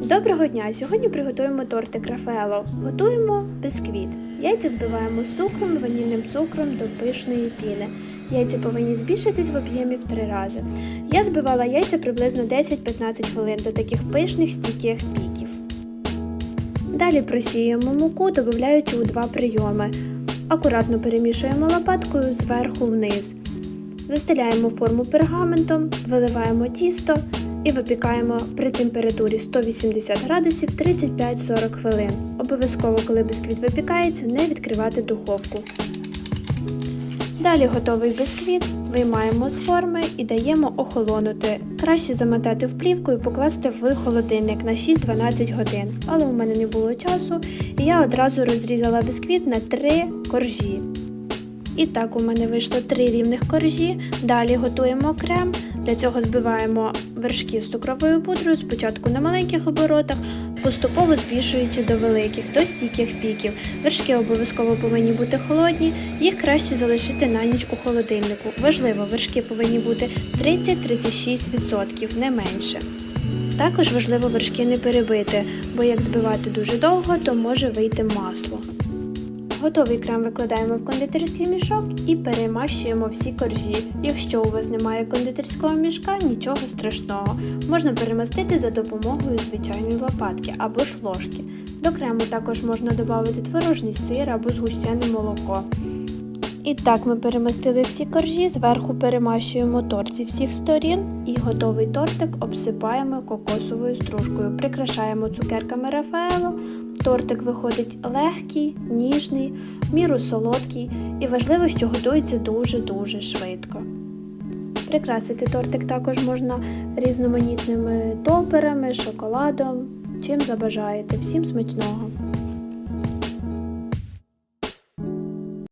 Доброго дня! Сьогодні приготуємо тортик Рафаело. Готуємо бісквіт. Яйця збиваємо з цукром, ванільним цукром до пишної піни. Яйця повинні збільшитись в об'ємі в три рази. Я збивала яйця приблизно 10-15 хвилин до таких пишних стійких піків. Далі просіюємо муку, додаючи у два прийоми. Акуратно перемішуємо лопаткою зверху вниз. Застеляємо форму пергаментом, виливаємо тісто і випікаємо при температурі 180 градусів 35-40 хвилин. Обов'язково, коли бісквіт випікається, не відкривати духовку. Далі готовий бісквіт виймаємо з форми і даємо охолонути. Краще замотати в плівку і покласти в холодильник на 6-12 годин. Але у мене не було часу, і я одразу розрізала бісквіт на 3 коржі. І так у мене вийшло 3 рівних коржі. Далі готуємо крем. Для цього збиваємо вершки з цукровою пудрою спочатку на маленьких оборотах, поступово збільшуючи до великих, до стійких піків. Вершки обов'язково повинні бути холодні, їх краще залишити на ніч у холодильнику. Важливо, вершки повинні бути 30-36%, не менше. Також важливо вершки не перебити, бо як збивати дуже довго, то може вийти масло. Готовий крем викладаємо в кондитерський мішок і перемащуємо всі коржі. Якщо у вас немає кондитерського мішка, нічого страшного. Можна перемастити за допомогою звичайної лопатки або ж ложки. До крему також можна додати творожний сир або згущене молоко. І так ми перемастили всі коржі, зверху перемащуємо торт всіх сторін і готовий тортик обсипаємо кокосовою стружкою. Прикрашаємо цукерками Рафаело. Тортик виходить легкий, ніжний, міру солодкий і важливо, що готується дуже-дуже швидко. Прикрасити тортик також можна різноманітними топерами, шоколадом, чим забажаєте. Всім смачного!